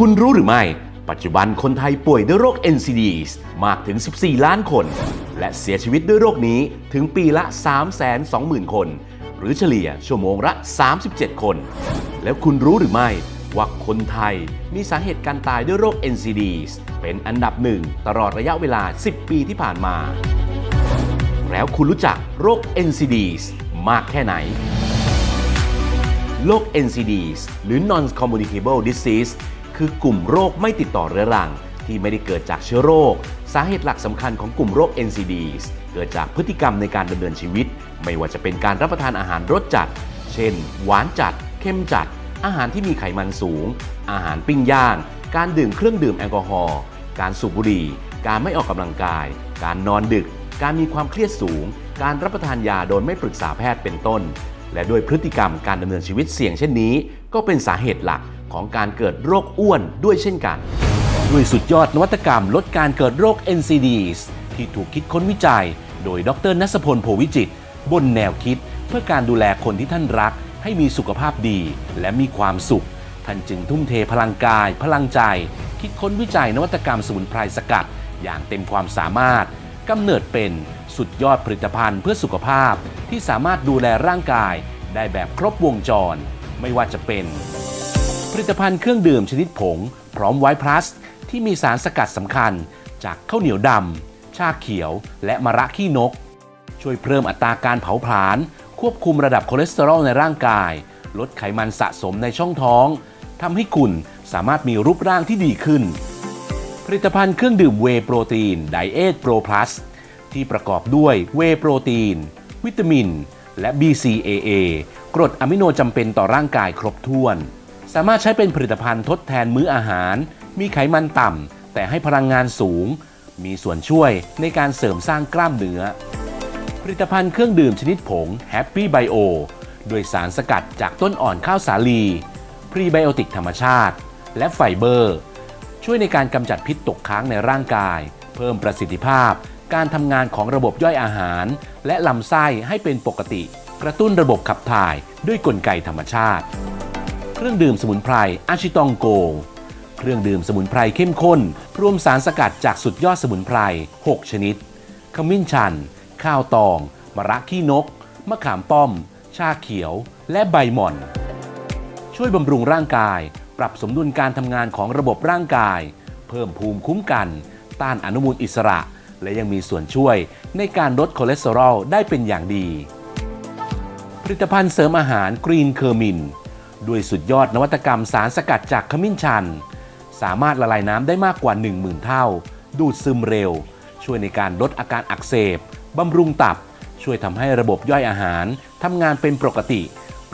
คุณรู้หรือไม่ ปัจจุบันคนไทยป่วยด้วยโรค NCDs มากถึง 14 ล้านคน และเสียชีวิตด้วยโรคนี้ถึงปีละ 320,000 คน หรือเฉลี่ยชั่วโมงละ 37 คน แล้วคุณรู้หรือไม่ว่าคนไทยมีสาเหตุการตายด้วยโรค NCDs เป็นอันดับหนึ่งตลอดระยะเวลา 10 ปีที่ผ่านมา แล้วคุณรู้จักโรค NCDs มากแค่ไหน โรค NCDs หรือ Non-Communicable Disease คือกลุ่มโรคไม่ติดต่อเรื้อรัง ที่ไม่ได้เกิดจากเชื้อโรค สาเหตุหลักสำคัญของกลุ่มโรค NCDs เกิดจากพฤติกรรมในการดำเนินชีวิต ไม่ว่าจะเป็นการรับประทานอาหารรสจัด เช่น หวานจัด เข้มจัด อาหารที่มีไขมันสูง อาหารปิ้งย่าง การดื่มเครื่องดื่มแอลกอฮอล์ การสูบบุหรี่ การไม่ออกกำลังกาย การนอนดึก การมีความเครียดสูง การรับประทานยาโดยไม่ปรึกษาแพทย์เป็นต้น และด้วยพฤติกรรมการดำเนินชีวิตเสี่ยงเช่นนี้ ก็เป็นสาเหตุหลักของการเกิดโรคอ้วนด้วยเช่นกัน ด้วยสุดยอดนวัตกรรมลดการเกิดโรค NCDs ที่ถูกคิดค้นวิจัย โดยดรนัสพลโพวิจิต บนแนวคิด เพื่อการดูแลคนที่ท่านรัก ให้มีสุขภาพดี และมีความสุข ท่านจึงทุ่มเทพลังกาย พลังใจ คิดค้นวิจัยนวัตกรรมสมุนไพรสกัด อย่างเต็มความสามารถกำเนิดเป็น สุดยอดผลิตภัณฑ์เพื่อสุขภาพที่สามารถดูแลร่างกายได้แบบครบวงจร ไม่ว่าจะเป็น ผลิตภัณฑ์เครื่องดื่มชนิดผง พร้อมไวท์พลัส ที่มีสารสกัดสำคัญ จากข้าวเหนียวดำชาเขียว และมะระขี้นก ช่วยเพิ่มอัตราการเผาผลาญควบคุมระดับคอเลสเตอรอลในร่างกาย ลดไขมันสะสมในช่องท้องทำให้คุณสามารถมีรูปร่างที่ดีขึ้น ผลิตภัณฑ์เครื่องดื่มเวโปรตีนไดเอทโปรพลัส ที่ประกอบด้วยเวโปรตีน วิตามิน และ BCAA กรดอะมิโนจำเป็นต่อร่างกายครบถ้วน สามารถใช้เป็นผลิตภัณฑ์ทดแทนมื้ออาหาร มีไขมันต่ำแต่ให้พลังงานสูง มีส่วนช่วยในการเสริมสร้างกล้ามเนื้อ ผลิตภัณฑ์เครื่องดื่มชนิดผง Happy Bio ด้วยสารสกัดจากต้นอ่อนข้าวสาลี พรีไบโอติกธรรมชาติ และไฟเบอร์ ช่วยในการกำจัดพิษตกค้างในร่างกาย เพิ่มประสิทธิภาพ การทำงานของระบบย่อยอาหาร และลำไส้ให้เป็นปกติ กระตุ้นระบบขับถ่ายด้วยกลไกธรรมชาติ เครื่องดื่มสมุนไพรอาชิตองโก เครื่องดื่มสมุนไพรเข้มข้น รวมสารสกัดจากสุดยอดสมุนไพร 6 ชนิด ขมิ้นชัน ข้าวตอง มะระขี้นก มะขามป้อม ชาเขียว และใบหม่อน ช่วยบำรุงร่างกาย ปรับสมดุลการทำงานของระบบร่างกาย เพิ่มภูมิคุ้มกัน ต้านอนุมูลอิสระ และยังมีส่วนช่วยในการลดคอเลสเตอรอลได้เป็นอย่างดี ผลิตภัณฑ์เสริมอาหารกรีนเคอร์มินด้วยสุดยอดนวัตกรรมสารสกัดจากขมิ้นชัน สามารถละลายน้ำได้มากกว่า 10,000 เท่า ดูดซึมเร็ว ช่วยในการลดอาการอักเสบบำรุงตับ ช่วยทำให้ระบบย่อยอาหารทำงานเป็นปกติ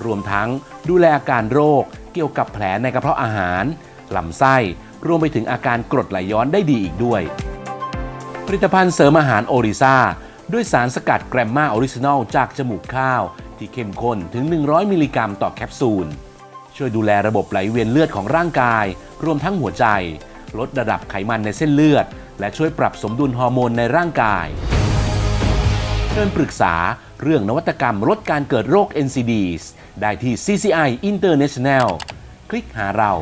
รวมทั้งดูแลอาการโรคเกี่ยวกับแผลในกระเพาะอาหารลำไส้รวมไปถึงอาการกรดไหลย้อนได้ดีอีกด้วย ผลิตภัณฑ์เสริมอาหารโอริซาด้วยสารสกัดแกรมมาออริจินอลจากจมูกข้าว ที่เข้มข้นถึง 100 มิลลิกรัมต่อแคปซูล ช่วยดูแลระบบไหลเวียนเลือดของร่างกาย รวมทั้งหัวใจ ลดระดับไขมันในเส้นเลือด และช่วยปรับสมดุลฮอร์โมนในร่างกายเชิญปรึกษาเรื่องนวัตกรรมลดการเกิดโรค NCDs ได้ที่ CCI International คลิกหาเรา